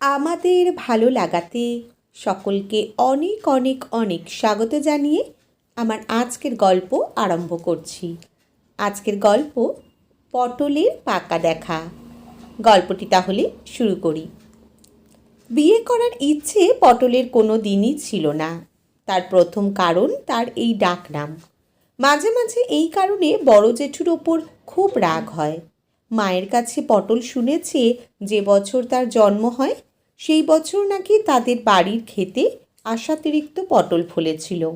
আমাদের ভালো লাগাতে সকলকে অনেক অনেক অনেক স্বাগত জানিয়ে আমার আজকের গল্প আরম্ভ করছি। আজকের গল্প পটলের পাকা দেখা। গল্পটি তাহলে শুরু করি। বিয়ে করার ইচ্ছে পটলের কোনো দিনই ছিল না। তার প্রথম কারণ তার এই ডাকনাম। মাঝে মাঝে এই কারণে বড় জেঠুর ওপর খুব রাগ হয়। মায়ের কাছে পটল শুনেছে যে বছর তার জন্ম হয় সেই বছর নাকি তাদের বাড়ির খেতে আশাতিরিক্ত পটল ফলেছিল।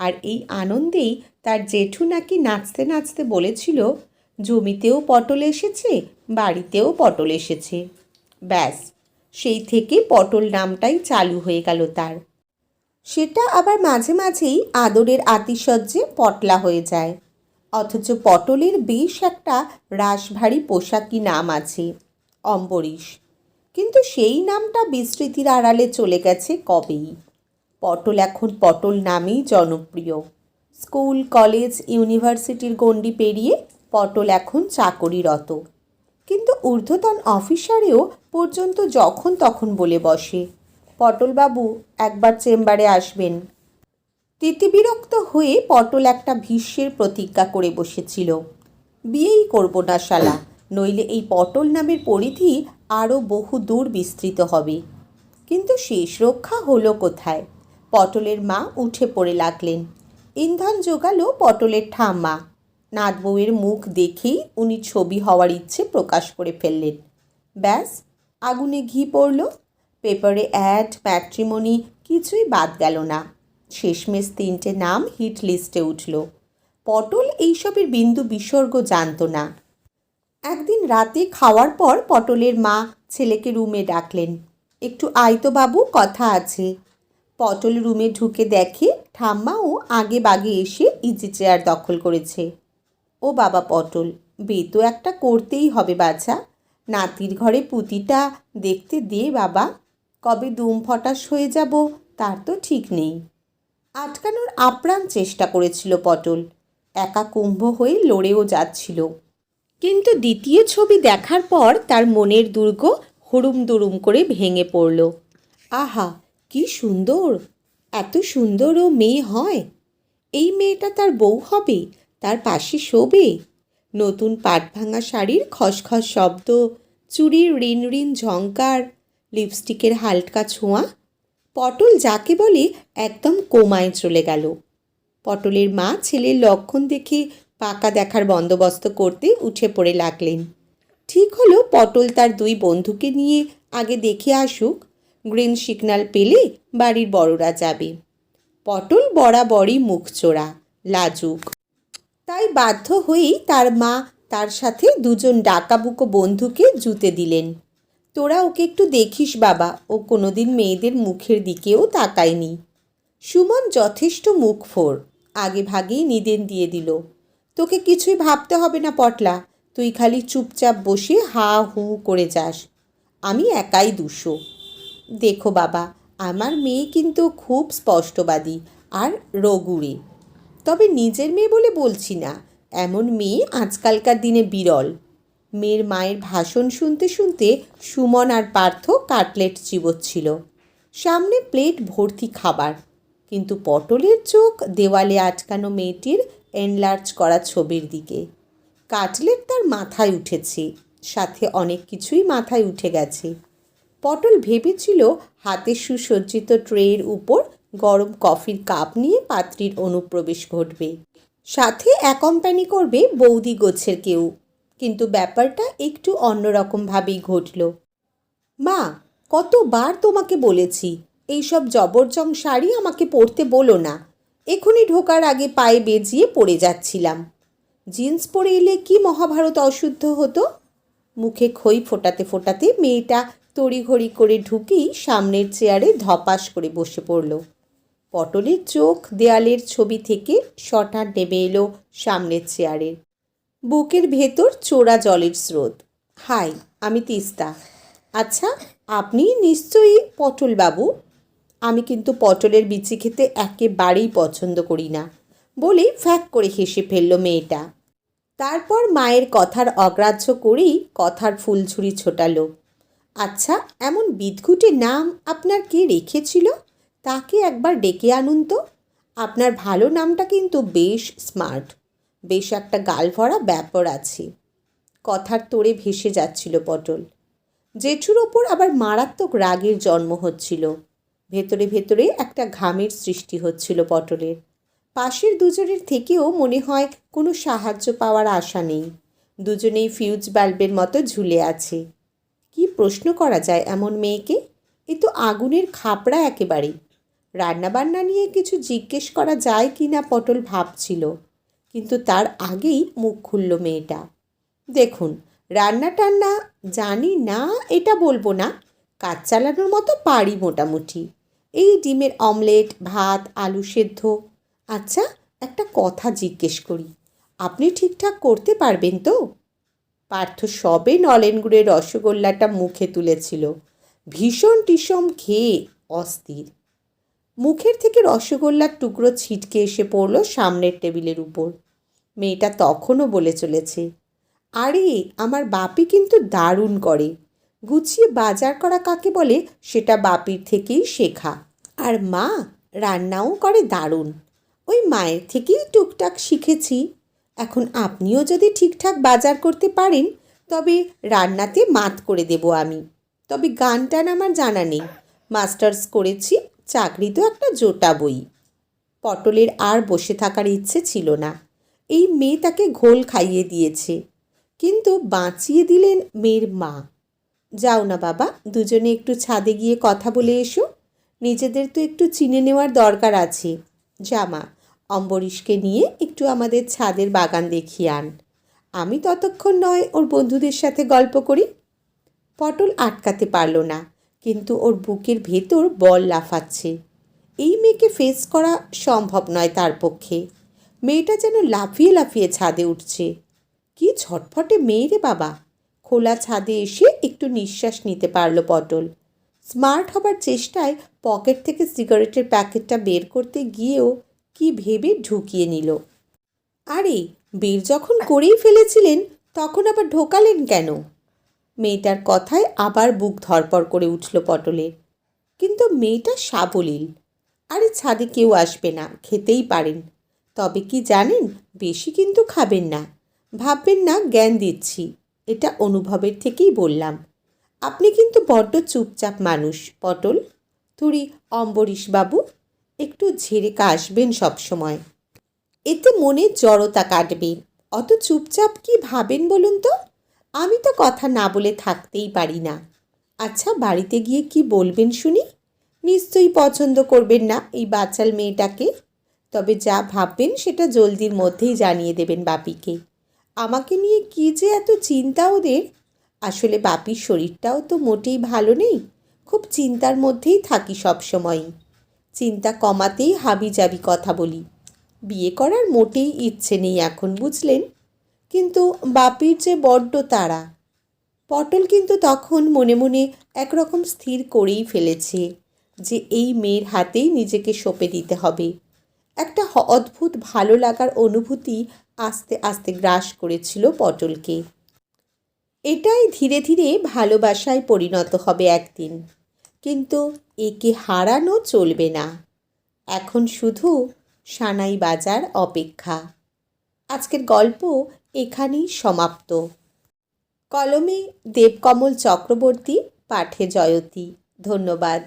আর এই আনন্দেই তার জেঠু নাকি নাচতে নাচতে বলেছিল, জমিতেও পটল এসেছে, বাড়িতেও পটল এসেছে। ব্যাস, সেই থেকে পটল নামটাই চালু হয়ে গেল তার। সেটা আবার মাঝে মাঝেই আদরের আতিশয্যে পটলা হয়ে যায়। অথচ পটলের বেশ একটা রাশভারী পোশাকি নাম আছে, অম্বরীশ। কিন্তু সেই নামটা বিস্মৃতির আড়ালে চলে গেছে কবেই। পটল এখন পটল নামেই জনপ্রিয়। স্কুল, কলেজ, ইউনিভার্সিটির গণ্ডি পেরিয়ে পটল এখন চাকরিরত। কিন্তু ঊর্ধ্বতন অফিসারেও পর্যন্ত যখন তখন বলে বসে, পটলবাবু, একবার চেম্বারে আসবেন। তিতিবিরক্ত হয়ে পটল একটা ভীষ্মের প্রতিজ্ঞা করে বসেছিল, বিয়েই করব না শালা, নইলে এই পটল নামের পরিধি আরও বহু দূর বিস্তৃত হবে। কিন্তু শেষ রক্ষা হলো কোথায়? পটলের মা উঠে পড়ে লাগলেন। ইন্ধন জোগালো পটলের ঠাম্মা। নাত বউয়ের মুখ দেখেই উনি ছবি হওয়ার ইচ্ছে প্রকাশ করে ফেললেন। ব্যাস, আগুনে ঘি পড়ল। পেপারে অ্যাড, ম্যাট্রিমনি, কিছুই বাদ গেল না। শেষমেশ তিনটে নাম হিট লিস্টে উঠল। পটল এইসবের বিন্দু বিসর্গ জানতো না। একদিন রাতে খাওয়ার পর পটলের মা ছেলেকে রুমে ডাকলেন। একটু আয় তো বাবু, কথা আছে। পটল রুমে ঢুকে দেখে ঠাম্মাও আগে বাগে এসে ইজি চেয়ার দখল করেছে। ও বাবা পটল, বে তো একটা করতেই হবে বাছা। নাতির ঘরে পুতিটা দেখতে দে বাবা, কবে দুম ফটাস হয়ে যাব তার তো ঠিক নেই। আটকানোর আপ্রাণ চেষ্টা করেছিল পটল। একা কুম্ভ হয়ে লড়েও যাচ্ছিল। কিন্তু দ্বিতীয় ছবি দেখার পর তার মনের দুর্গ হুড়ুম দুরুম করে ভেঙে পড়ল। আহা, কি সুন্দর! এত সুন্দরও মেয়ে হয়। এই মেয়েটা তার বউ হবে, তার পাশে শোবে। নতুন পাট ভাঙা শাড়ির খসখস শব্দ, চুরির ঋণ ঋণ ঝঙ্কার লিপস্টিকের হালকা ছোঁয়া। পটল যাকে বলে একদম কোমায় চলে গেল। পটলের মা ছেলের লক্ষণ দেখে পাকা দেখার বন্দোবস্ত করতে উঠে পড়ে লাগলেন। ঠিক হলো পটল তার দুই বন্ধুকে নিয়ে আগে দেখে আসুক, গ্রিন সিগন্যাল পেলে বাড়ির বড়রা যাবে। পটল বরাবরই মুখ চোরা লাজুক। তাই বাধ্য হয়েই তার মা তার সাথে দুজন ডাকাবুকো বন্ধুকে জুতে দিলেন। তোরা ওকে একটু দেখিস বাবা, ও কোনোদিন মেয়েদের মুখের দিকেও তাকায়নি। সুমন যথেষ্ট মুখ ফোর আগে ভাগেই নিদেন দিয়ে দিল। তোকে কিছুই ভাবতে হবে না, পটলা। তুই খালি চুপচাপ বসে হা হু করে যাস। আমি একাই দুশো। দেখো বাবা, আমার মেয়ে কিন্তু খুব স্পষ্টবাদী আর রগুড়ে তবে নিজের মেয়ে বলে বলছি না, এমন মেয়ে আজকালকার দিনে বিরল। মেয়ের মায়ের ভাষণ শুনতে শুনতে সুমন আর পার্থ কাটলেট চিবোচ্ছিল। সামনে প্লেট ভর্তি খাবার, কিন্তু পটলের চোখ দেওয়ালে আটকানো মেয়েটির এনলার্জ করা ছবির দিকে। কাটলেট তার মাথায় উঠেছে, সাথে অনেক কিছুই মাথায় উঠে গেছে। পটল ভেবেছিল হাতে সুসজ্জিত ট্রের উপর গরম কফির কাপ নিয়ে পাত্রীর অনুপ্রবেশ ঘটবে। সাথে অ্যাকম্প্যানি করবে বৌদি গোছের কেউ, কিন্তু ব্যাপারটা একটু অন্যরকমভাবেই ঘটল। মা, কতবার তোমাকে বলেছি, এইসব জবরজং শাড়ি আমাকে পরতে বলো না। এখনই ঢোকার আগে পায়ে বেজিয়ে পড়ে যাচ্ছিলাম। জিন্স পরে এলে কি মহাভারত অশুদ্ধ হতো? মুখে খই ফোটাতে ফোটাতে মেয়েটা তড়িঘড়ি করে ঢুকেই সামনের চেয়ারে ধপাস করে বসে পড়ল। পটলের চোখ দেয়ালের ছবি থেকে শটার নেমে এলো সামনের চেয়ারের বুকের ভেতর চোরা জলের স্রোত। হাই, আমি তিস্তা। আচ্ছা আপনি নিশ্চয়ই পটলবাবু? আমি কিন্তু পটলের বিচি খেতে একেবারেই পছন্দ করি না, বলেই ফ্যাক করে হেসে ফেলল মেয়েটা। তারপর মায়ের কথার অগ্রাহ্য করেই কথার ফুলছুরি ছোটালো। আচ্ছা এমন বিদঘুটে নাম আপনার কে রেখেছিল? তাকে একবার ডেকে আনুন তো। আপনার ভালো নামটা কিন্তু বেশ স্মার্ট। বেশ একটা গাল ভরা ব্যাপার আছে। কথার তোড়ে ভেসে যাচ্ছিল পটল। জেঠুর ওপর আবার মারাত্মক রাগের জন্ম হচ্ছিল। ভেতরে ভেতরে একটা ঘামের সৃষ্টি হচ্ছিল পটলের। পাশের দুজনের থেকেও মনে হয় কোনো সাহায্য পাওয়ার আশা নেই। দুজনেই ফিউজ বাল্বের মতো ঝুলে আছে। কি প্রশ্ন করা যায় এমন মেয়েকে? এ তো আগুনের খাপড়া একেবারে। রান্নাবান্না নিয়ে কিছু জিজ্ঞেস করা যায় কি না পটল ভাবছিল, কিন্তু তার আগেই মুখ খুলল মেয়েটা। দেখুন রান্না টান্না জানি না, এটা বলব না কাজ চালানোর মতো পারি মোটামুটি। এই ডিমের অমলেট, ভাত, আলু সেদ্ধ। আচ্ছা একটা কথা জিজ্ঞেস করি, আপনি ঠিকঠাক করতে পারবেন তো? পার্থ সবে নলেন গুড়ের রসগোল্লাটা মুখে তুলেছিল। ভীষণ টিসম খেয়ে অস্থির। মুখের থেকে রসগোল্লার টুকরো ছিটকে এসে পড়ল সামনের টেবিলের উপর। মেয়েটা তখনও বলে চলেছে, আরে, আমার বাপি কিন্তু দারুণ করে। গুছিয়ে বাজার করা কাকে বলে সেটা বাপির থেকেই শেখা। আর মা রান্নাও করে দারুণ। ওই মায়ের থেকেই টুকটাক শিখেছি। এখন আপনিও যদি ঠিকঠাক বাজার করতে পারেন, তবে রান্নাতে মাত করে দেব আমি। তবে গান টান আমার জানা নেই। মাস্টার্স করেছি, চাকরি তো একটা জোটা বই। পটলের আর বসে থাকার ইচ্ছে ছিল না। এই মেয়ে তাকে ঘোল খাইয়ে দিয়েছে। কিন্তু বাঁচিয়ে দিলেন মেয়ের মা। যাও না বাবা, দুজনে একটু ছাদে গিয়ে কথা বলে এসো। নিজেদের তো একটু চিনে নেওয়ার দরকার আছে। জামা অম্বরীশকে নিয়ে একটু আমাদের ছাদের বাগান দেখিয়ে আন। আমি ততক্ষণ নয় ওর বন্ধুদের সাথে গল্প করি। পটল আটকাতে পারল না, কিন্তু ওর বুকের ভেতর বল লাফাচ্ছে। এই মেয়েকে ফেস করা সম্ভব নয় তার পক্ষে। মেয়েটা যেন লাফিয়ে লাফিয়ে ছাদে উঠছে। কি ছটফটে মেয়ে রে বাবা। খোলা ছাদে এসে একটু নিঃশ্বাস নিতে পারল পটল। স্মার্ট হবার চেষ্টায় পকেট থেকে সিগারেটের প্যাকেটটা বের করতে গিয়েও কি ভেবে ঢুকিয়ে নিল। আরে, বের যখন করেই ফেলেছিলেন, তখন আবার ঢোকালেন কেন? মেয়েটার কথায় আবার বুক ধরপড় করে উঠল পটলের। কিন্তু মেয়েটা সাবলীল। আরে, ছাদে কেউ আসবে না, খেতেই পারেন। তবে কি জানেন, বেশি কিন্তু খাবেন না। ভাববেন না, জ্ঞান দিচ্ছি। এটা অনুভবের থেকেই বললাম। আপনি কিন্তু বড্ড চুপচাপ মানুষ, পটল তুরি অম্বরীশ বাবু, একটু ঝেড়ে কাশবেন সবসময় এতে মনে জড়তা কাটবে। অত চুপচাপ কি ভাবেন বলুন তো? আমি তো কথা না বলে থাকতেই পারি না। আচ্ছা বাড়িতে গিয়ে কি বলবেন শুনি? নিশ্চয়ই পছন্দ করবেন না এই বাচাল মেয়েটাকে। তবে যা ভাববেন সেটা জলদির মধ্যেই জানিয়ে দেবেন বাপিকে। আমাকে নিয়ে কী যে এত চিন্তা ওদের? আসলে বাপির শরীরটাও তো মোটেই ভালো নেই। খুব চিন্তার মধ্যেই থাকি সব সময়ই চিন্তা কমাতেই হাবি যাবি কথা বলি। বিয়ে করার মোটেই ইচ্ছে নেই এখন, বুঝলেন? কিন্তু বাপির যে বড্ড তারা পটল কিন্তু তখন মনে মনে একরকম স্থির করেই ফেলেছে যে এই মেয়ের হাতেই নিজেকে সঁপে দিতে হবে। একটা অদ্ভুত ভালো লাগার অনুভূতি আস্তে আস্তে গ্রাস করেছিল পটলকে। এটাই ধীরে ধীরে ভালোবাসায় পরিণত হবে একদিন। কিন্তু একে হারানো চলবে না। এখন শুধু সানাই বাজার অপেক্ষা। আজকের গল্প এখানেই সমাপ্ত। কলমে দেবকমল চক্রবর্তী, পাঠে জয়তী। ধন্যবাদ।